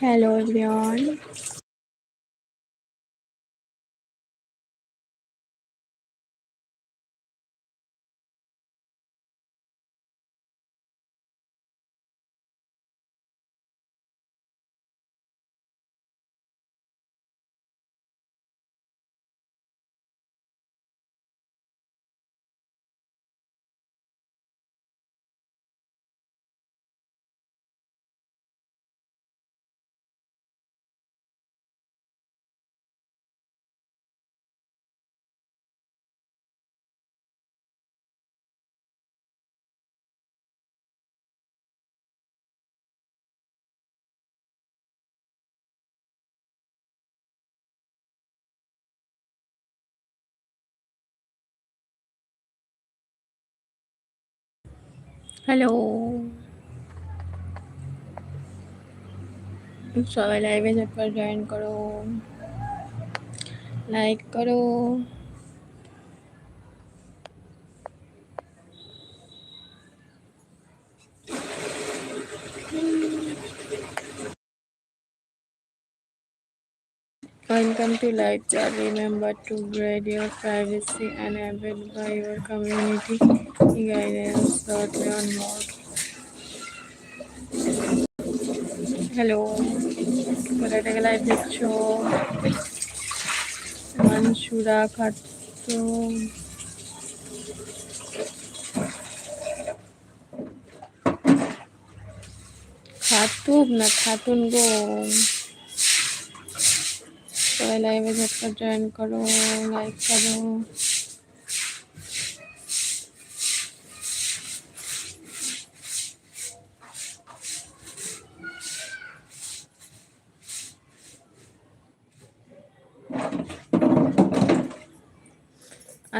Hello everyone. Hello. সবাই লাইভে ঝটপট জয়েন করো। লাইক করো। Welcome to live. Remember to grade your privacy and abide by your community guidance. Dot learn more. Hello কোথা থেকে live দেখছ মানসুরা খাতুন খাতুব না খাতুন গো সবাই লাইভে ঝটপট জয়েন করো লাইক করো।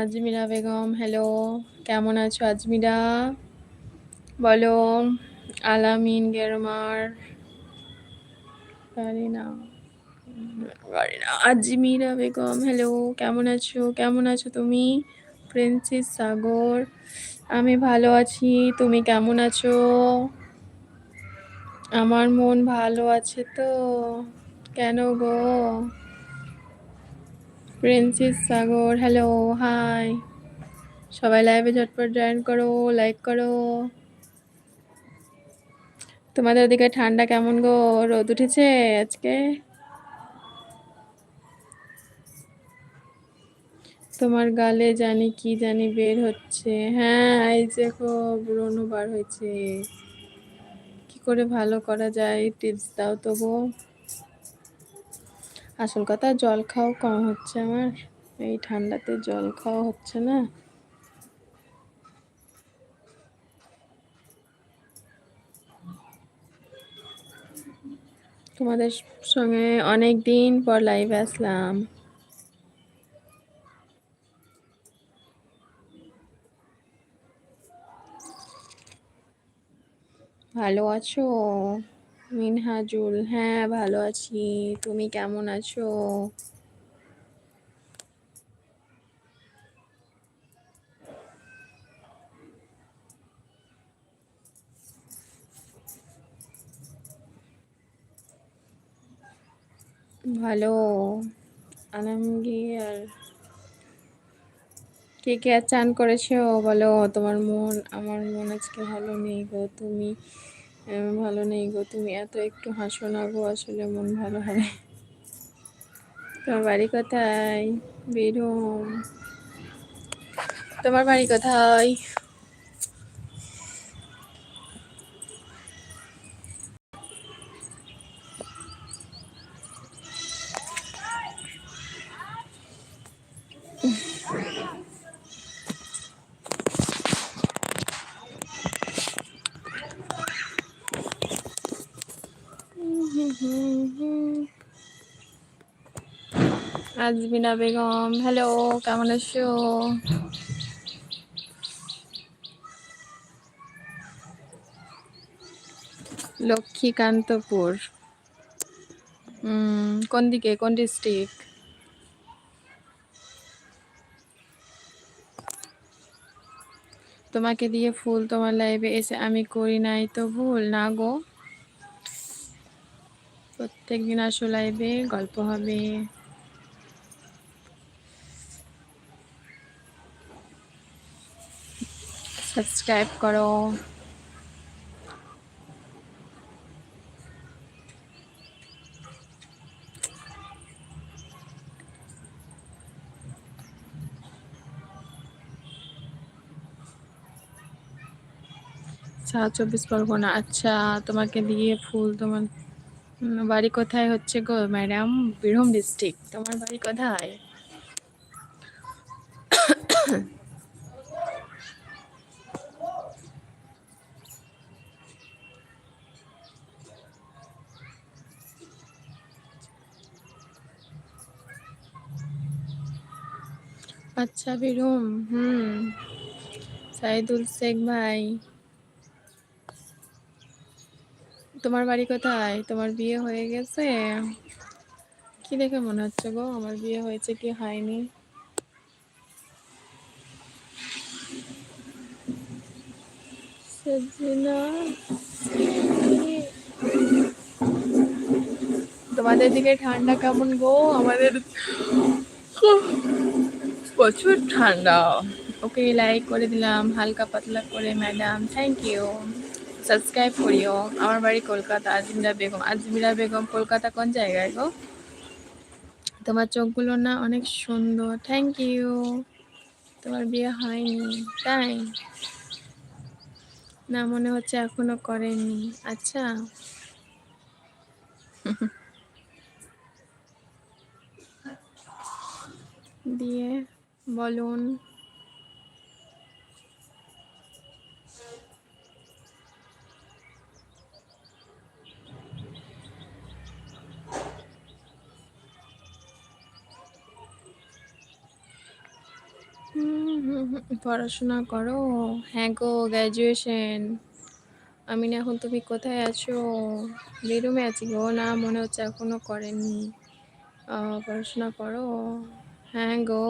আজমিরা বেগম হ্যালো কেমন আছো আজমিরা? বলো, আলামিন, গেরমার। পারি না। আজমিরা বেগম হ্যালো কেমন আছো? কেমন আছো তুমি? প্রিন্সেস সাগর আমি ভালো আছি, তুমি কেমন আছো? আমার মন ভালো আছে তো, কেন গো? প্রিন্সেস সাগর হ্যালো হাই সবাই লাইভে ঝটপট জয়েন করো লাইক করো। তোমাদের ওদিকে ঠান্ডা কেমন গো? রোদ উঠেছে আজকে? তোমার গালে জানি কি জানি বের হচ্ছে। হ্যাঁ এই দেখো ব্রণ বার হয়েছে। কি করে ভালো করা যায় টিপস দাও তবু। আসল কথা, জল খাও কম হচ্ছে আমার। এই ঠান্ডাতে জল খাওয়া হচ্ছে না। তোমাদের সঙ্গে অনেক দিন পর লাইভে আসলাম। ভালো আছো? মিনহাজুল হ্যাঁ ভালো আছি। তুমি কেমন আছো? ভালো। আলমগীর কে কে আর চান বলে, ও, তোমার মন, আমার মন আজকে ভালো নেই গো, তুমি ভালো নেই গো, তুমি এত একটু হাসো না গো, আসলে মন ভালো হবে তোমার বাড়ি কোথায়? বেরো তোমার বাড়ি কোথায়? আজমিনা বেগম। হ্যালো কেমন আছো? লক্ষ্মীকান্তপুর। কোন দিকে? কোন ডিস্ট্রিক্ট তোমাকে দিয়ে ফুল তোমার লাইভে এসে আমি করি নাই তো ভুল? না গো। প্রত্যেকদিন আসো লাইভে গল্প হবে। সাবস্ক্রাইব করো। সাউথ চব্বিশ পরগনা। আচ্ছা তোমাকে দিয়ে ফুল তোমার বাড়ি কোথায় হচ্ছে গো ম্যাডাম? বীরভূম ডিস্ট্রিক্ট তোমার বাড়ি কোথায়? আচ্ছা বীরভূম হুম। সাইদুল শেখ ভাই। তোমার বাড়ি কোথায়? তোমার বিয়ে হয়ে গেছে? কি দেখে মনে হচ্ছে গো? আমার বিয়ে হয়েছে কি হয়নি? তোমাদের দিকে ঠান্ডা কেমন গো? আমাদের প্রচুর ঠান্ডা। ওকে লাইক করে দিলাম হালকা পাতলা করে ম্যাডাম থ্যাংক ইউ সাবস্ক্রাইব করিও। আমার বাড়ি কলকাতা আজমিরা বেগম। আজমিরা বেগম কলকাতা কোন জায়গায় গো? তোমার চোখগুলো না অনেক সুন্দর। থ্যাংক ইউ তোমার বিয়ে হয়নি তাই? না মনে হচ্ছে এখনও করেনি। আচ্ছা। দিয়ে বলুন। পড়াশোনা করো। হ্যাঁ গো গ্র্যাজুয়েশন আমি না এখন তুমি কোথায় আছো? বেরুমে আছি গো। না, মনে হচ্ছে এখনও করেনি পড়াশোনা করো। হ্যাঁ গো।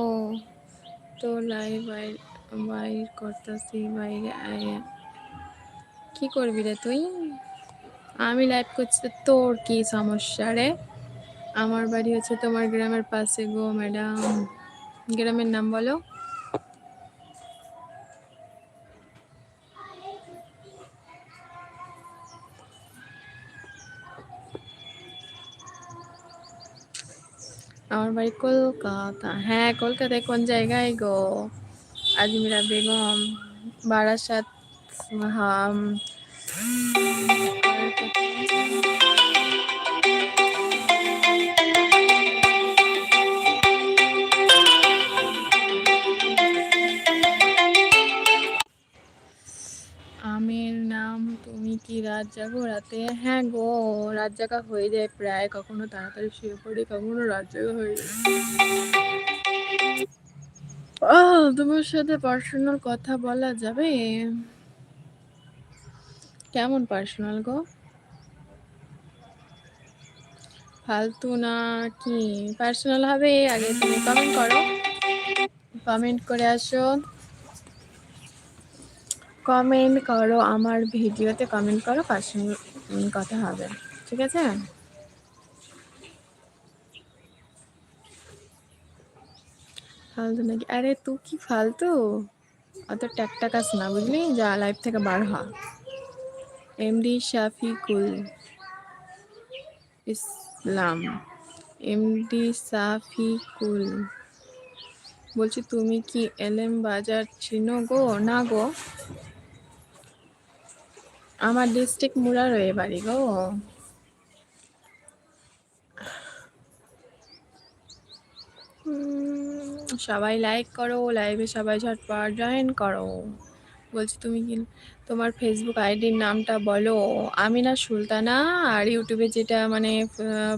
তো লাইভ বাইর করতেছি, বাইরে আয়। কি করবি রে তুই? আমি লাইভ করছি তোর কি সমস্যা রে? আমার বাড়ি হচ্ছে তোমার গ্রামের পাশে গো ম্যাডাম গ্রামের নাম বলো? বাড়ি কলকাতা। হ্যাঁ কলকাতায় কোন জায়গায় গো? আজমিরা বেগম বারাসাত হাম কি রাত জাগো? রাতে? হ্যাঁ গো, রাত জাগা হয়ে যায় প্রায়। কখনো তাড়াতাড়ি শুয়ে পড়ি, কখনো রাত জাগা হয়ে যায়। তোমার সাথে পার্সোনাল কথা বলা যাবে? কেমন পার্সোনাল গো? ফালতু না কি? পার্সোনাল হবে, আগে তুমি কমেন্ট করো। কমেন্ট করে আসো। কমেন্ট করো, আমার ভিডিওতে কমেন্ট করো পার্সোনাল কথা হবে, ঠিক আছে? ফালতু নাকি? আরে তুই কি ফালতু? অত ট্যাকটাকাস না, বুঝলি? যা লাইফ থেকে বার হ। এমডি শাফিকুল ইসলাম এমডি সাফিকুল বলছি, তুমি কি এলএম বাজার চিনো গো? না গো। আমার ডিস্ট্রিক্ট মুরারয়ে বাড়ি গো। সবাই লাইক করো লাইভে সবাই ঝটপট জয়েন করো। বলছি তুমি কি তোমার ফেসবুক আইডির নামটা বলো? আমি না সুলতানা আর ইউটিউবে যেটা মানে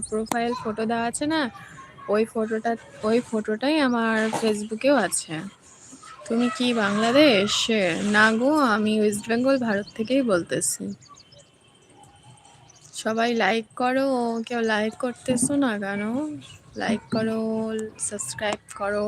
প্রোফাইল ফটো দেওয়া আছে না, ওই ফটোটা ওই ফটোটাই আমার ফেসবুকেও আছে। তুমি কি বাংলাদেশ? না গো, আমি ওয়েস্ট বেঙ্গল ভারত থেকেই বলতেছি। সবাই লাইক করো, কেউ লাইক করতেছো না কেন? লাইক করো সাবস্ক্রাইব করো।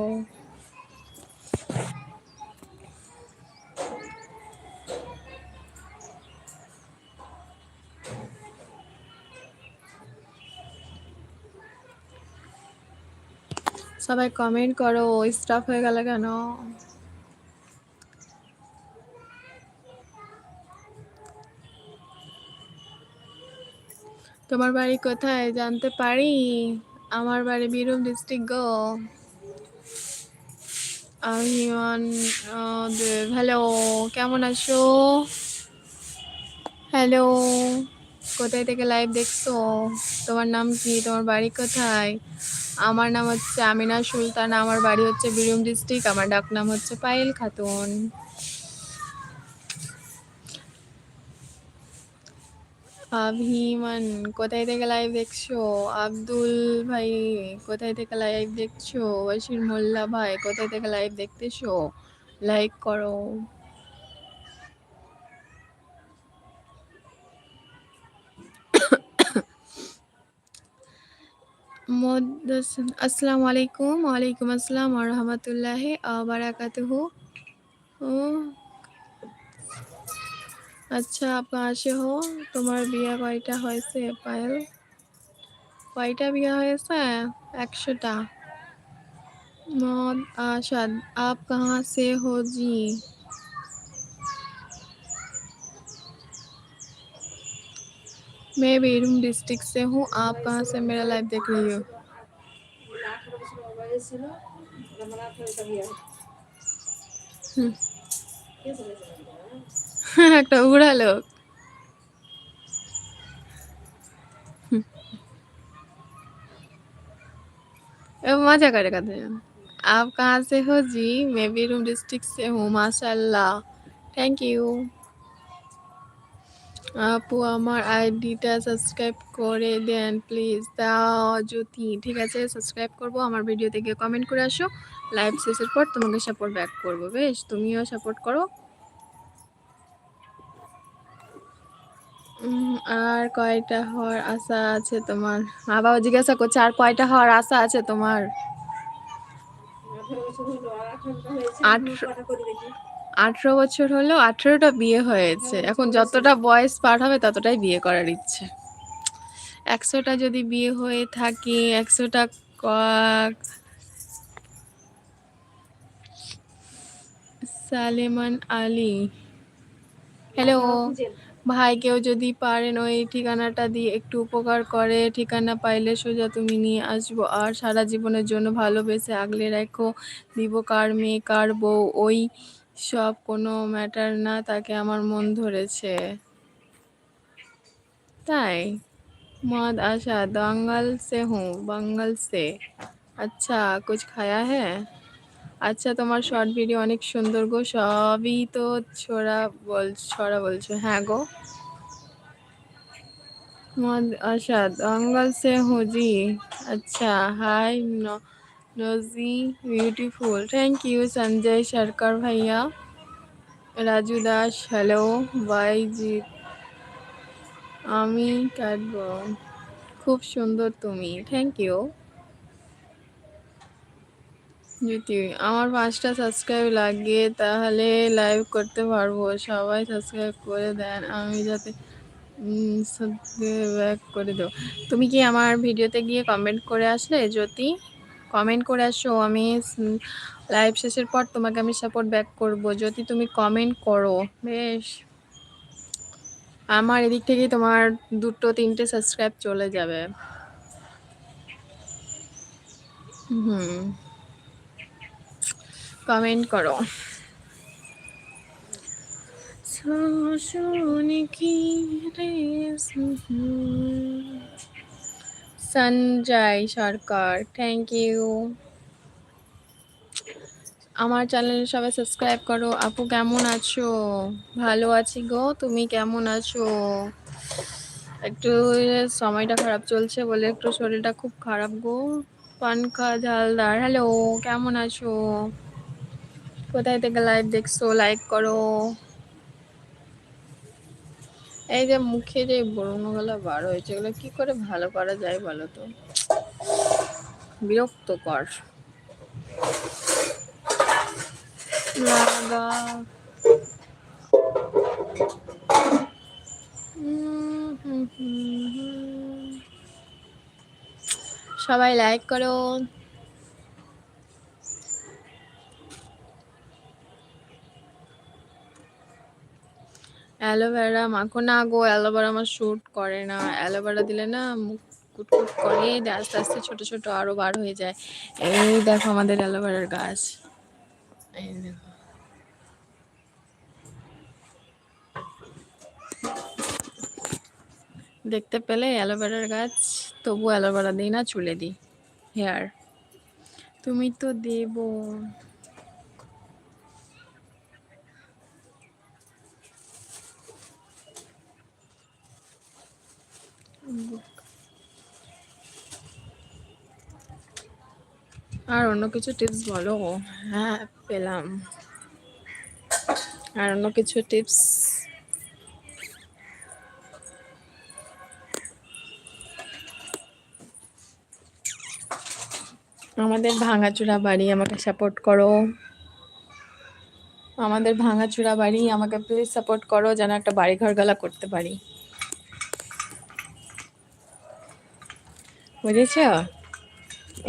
সবাই কমেন্ট করো স্টাফ হয়ে গেল কেন? তোমার বাড়ি কোথায় জানতে পারি? আমার বাড়ি বীরভূম ডিস্ট্রিক্ট গো। হ্যালো কেমন আছো? হ্যালো কোথায় থেকে লাইভ দেখছ? তোমার নাম কি? তোমার বাড়ি কোথায়? আমার নাম হচ্ছে আমিনা সুলতান, আমার বাড়ি হচ্ছে বীরভূম ডিস্ট্রিক্ট আমার ডাক নাম হচ্ছে পায়েল খাতুন। আভিমান, কোথায় থেকে লাইভ দেখছ? আব্দুল ভাই, কোথায় থেকে লাইভ দেখছ? ওয়াসির মোল্লা ভাই, কোথায় থেকে লাইভ দেখতেছো? লাইক করো। আসসালামু আলাইকুম। ওয়ালাইকুম আসসালাম রহমতুল্লাহ বারাকাতুহু। আচ্ছা आप कहाँ से हो তোমার বিয়ে কয়টা হয়েছে পায়েল কয়টা বিয়ে হয়েছে একশোটা मौद आशाद आप कहाँ से हो जी मैं बीरभूम डिस्ट्रिक्ट से हूँ आप कहाँ से मेरा लाइव देख रही हो হুম। একটা উড়া লোক ए, मजा करे कहते हैं आप कहाँ से हो जी मैं बीरभूम डिस्ट्रिक्ट से हूँ माशाल्लाह থ্যাংক ইউ আপু আমার আইডিটা সাবস্ক্রাইব করে দেন প্লিজ তা জ্যোতি ঠিক আছে সাবস্ক্রাইব করব আমার ভিডিওতে গিয়ে কমেন্ট করে আসো লাইভ শেষের পর তোমাকে সাপোর্ট ব্যাক করবো বেশ তুমিও সাপোর্ট করো আর কয়টা হওয়ার আশা আছে তোমার? মা বাবা জিজ্ঞাসা করছে, আর কয়টা হওয়ার আশা আছে তোমার? আঠেরো বছর হলো, আঠেরোটা বিয়ে হয়েছে। এখন যতটা বয়স পার হবে, ততটাই বিয়ে করার ইচ্ছে। একশোটা যদি বিয়ে হয়ে থাকে, একশোটা সালেমান আলী। হ্যালো ভাই কেউ যদি পারেন ওই ঠিকানাটা দিয়ে একটু উপকার করে, ঠিকানা পাইলে সোজা তুমি নিয়ে আসব। আর সারা জীবনের জন্য ভালোবেসে আগলে রাখো, দিব কার মেয়ে, কার বউ, ওই সব কোনো ম্যাটার না, তাকে আমার মন ধরেছে। তাই? মদ আশা দঙ্গল সে হুঁ, বাঙ্গাল সে। আচ্ছা কুছ খায়া হ্যাঁ আচ্ছা তোমার শর্ট ভিডিও অনেক সুন্দর গো। সবই তো ছড়া বল, ছড়া বলছো। হ্যাঁ গো। মদ আসাদ সে হুজি। আচ্ছা hi নজি beautiful thank you Sanjay Sarkar ভাইয়া। রাজু দাস হ্যালো বাইজিৎ। আমি কাটব। খুব সুন্দর তুমি। থ্যাংক ইউ যদি আমার পাঁচটা সাবস্ক্রাইব লাগে তাহলে লাইভ করতে পারব। সবাই সাবস্ক্রাইব করে দেন। আমি যাতে ব্যাক করে দেবো। তুমি কি আমার ভিডিওতে গিয়ে কমেন্ট করে আসলে? জ্যোতি কমেন্ট করে আসো, আমি লাইভ শেষের পর তোমাকে আমি সাপোর্ট ব্যাক করব। যদি তুমি কমেন্ট করো, বেশ। আমার এদিক থেকেই তোমার দুটো, তিনটে সাবস্ক্রাইব চলে যাবে। হুম। কমেন্ট করো। সঞ্জয় সরকার থ্যাংক ইউ আমার চ্যানেল সবাই সাবস্ক্রাইব করো। আপু কেমন আছো? ভালো আছি গো তুমি কেমন আছো? একটু সময়টা খারাপ চলছে বলে একটু শরীরটা খুব খারাপ গো। পানখা ঝালদার হ্যালো কেমন আছো? কোথায় থেকে লাইভ দেখছ? লাইক করো। এই যে মুখে যে ব্রণগুলো বার হয়েছে, এগুলো কি করে ভালো করা যায় বলো তো? বিরক্তকর। লাগা সবাই লাইক করো। অ্যালোভেরা মাখো না গো অ্যালোভেরা আমার শ্যুট করে না। অ্যালোভেরা দিলে না মুখ কুটকুট করে আস্তে আস্তে ছোট ছোট আরও বার হয়ে যায়। এই দেখো আমাদের অ্যালোভেরার গাছ। এই দেখো। দেখতে পেলে অ্যালোভেরার গাছ তবু অ্যালোভেরা দিই না, চুলে দিই। হেয়ার তুমি তো দেবো। আর অন্য কিছু টিপস বলো? হ্যাঁ পেলাম। আর অন্য কিছু টিপস আমাদের ভাঙাচোরা বাড়ি আমাকে সাপোর্ট করো। আমাদের ভাঙাচোরা বাড়ি আমাকে প্লিজ সাপোর্ট করো যেন একটা বাড়ি ঘর গলা করতে পারি। বুঝেছ?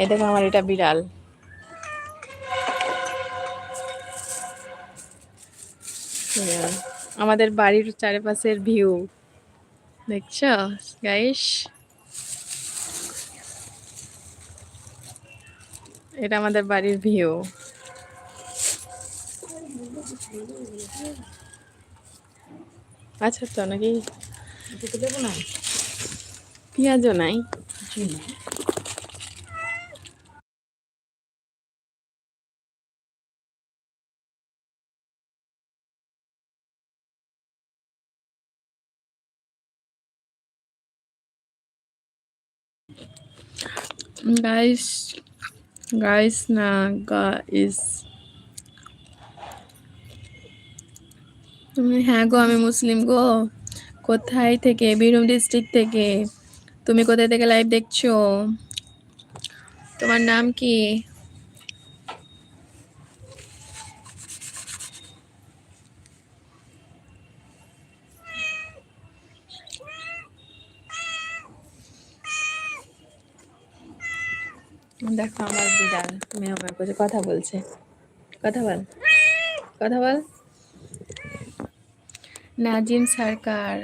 এ দেখো আমার এটা বিড়াল। আমাদের বাড়ির চারিপাশের ভিউ দেখছ? গাইস এটা আমাদের বাড়ির ভিউ আচ্ছা তো নাকি? পেঁয়াজও নাই। গাইস গাইস না গাইস তুমি হ্যাঁ গো আমি মুসলিম গো কোথায় থেকে বীরভূম ডিস্ট্রিক্ট থেকে তুমি কোথায় থেকে লাইভ দেখছ? তোমার নাম কি? দেখো আমার বিড়াল তুমি আমার কাছে কথা বলছে। কথা বল কথা বল। নাজিম সরকার।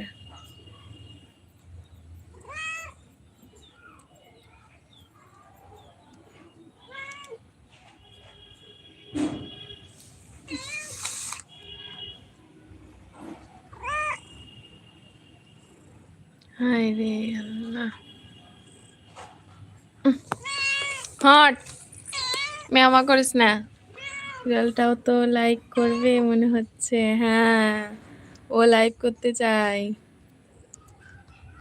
হায় রে আল্লাহ। হট। মেয়ামা করিস না। বিড়ালটাও তো লাইক করবে মনে হচ্ছে। হ্যাঁ ও লাইক করতে চাই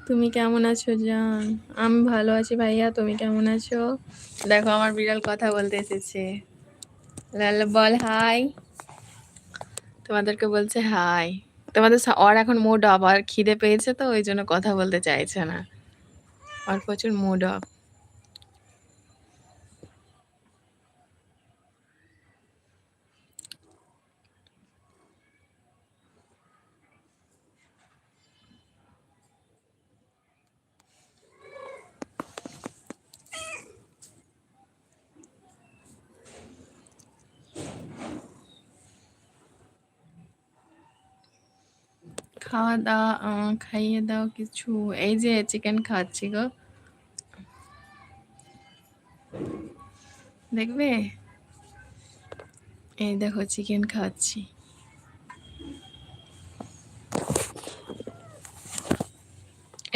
তুমি কেমন আছো, জান? আমি ভালো আছি ভাইয়া, তুমি কেমন আছো? দেখো, আমার বিড়াল কথা বলতে এসেছে। লাল বল হাই তোমাদেরকে বলছে হাই তোমাদের ওর এখন মুড অফ আর খিদে পেয়েছে তো, ওই জন্য কথা বলতে চাইছে না। আর প্রচুর মুড অফ খাওয়া দাওয়া খাইয়ে দাও কিছু। এই যে চিকেন খাচ্ছি গো। দেখবে? এই দেখো চিকেন খাচ্ছি।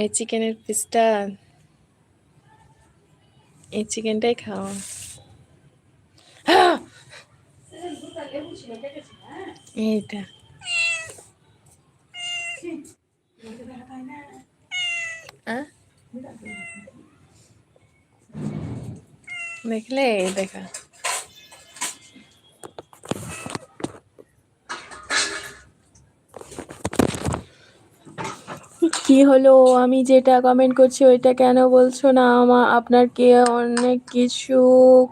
এই চিকেনের পিসটা এই চিকেনটাই খাও এইটা। দেখলে দেখা। কি হলো? আমি যেটা কমেন্ট করছি ওইটা কেন বলছো না আমা? আপনাকে অনেক কিছু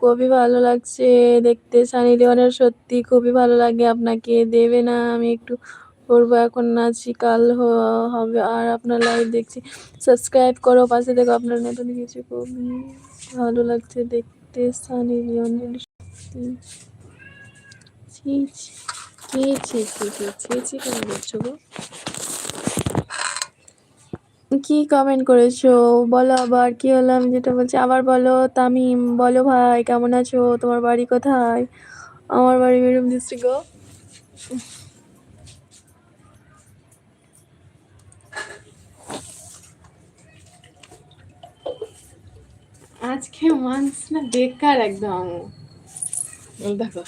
খুবই ভালো লাগছে। দেখতে সানি লিওনের সত্যি খুবই ভালো লাগে। আপনাকে দেবে না আমি একটু করব এখন, নাচি, কাল হবে, আর আপনার লাইভ দেখছি। সাবস্ক্রাইব করো, পাশে দেখো আপনার নতুন কিছু কবি। ভালো লাগছে দেখতে সানি ছি ছি করছ গো? কি কমেন্ট করেছ? বলো আবার, কি হলো? আমি যেটা বলছি, আবার বলো। তামিম, বলো ভাই, কেমন আছো? তোমার বাড়ি কোথায়? আমার বাড়ি মেরুম ডিস্ট্রিক্ট আজকে মানুষ না বেকার একদম। দেখো।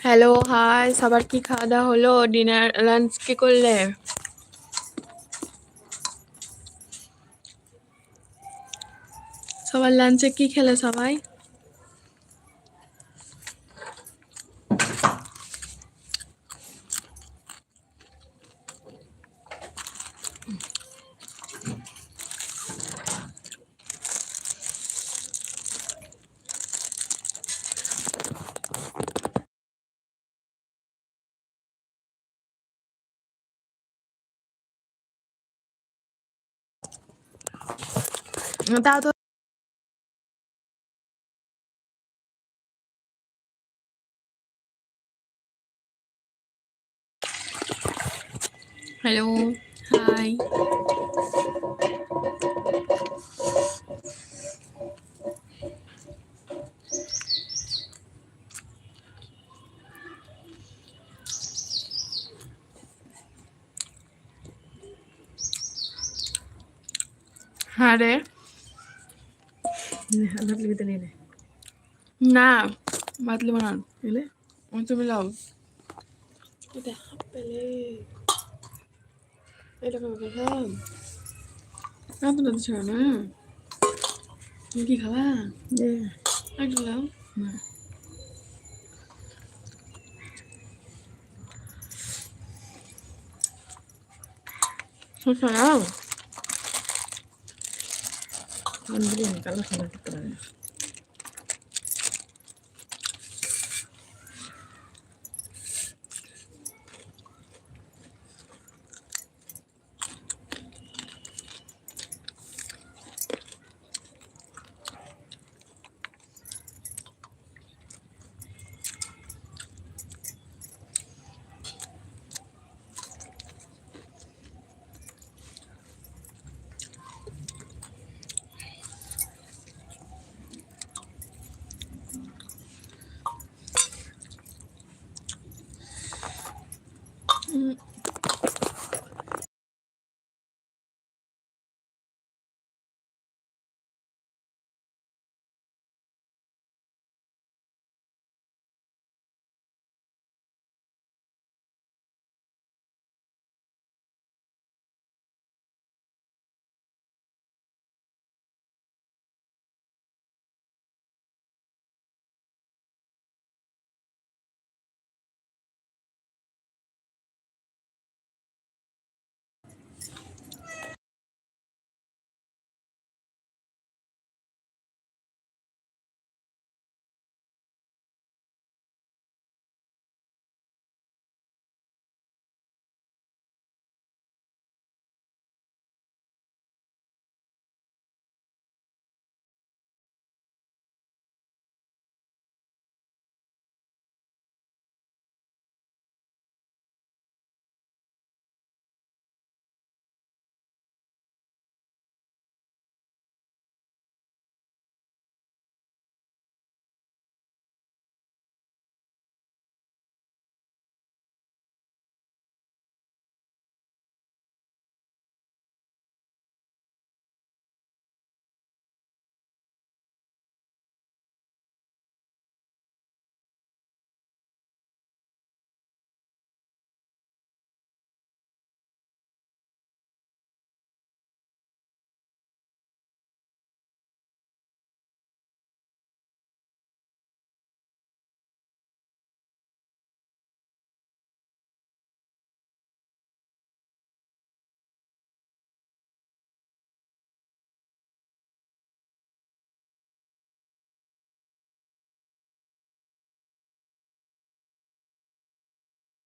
হ্যালো হাই সবার কি খাওয়া দাওয়া হলো? ডিনার লাঞ্চ কি করলে? সবার লাঞ্চে কি খেলে সবাই? তাও তো হ্যালো হাই হ্যাঁ ভাত লিবিতে নিয়ে নে না বাতলি বানান এলে আমি তুমি লাও। এটা পেলে এটা খাবে? খাম না তো না ছিল না। তুমি কি খাবা? একটু লাও। না? খাও আমি বিরিয়ানি কালো খাবার করতে পারে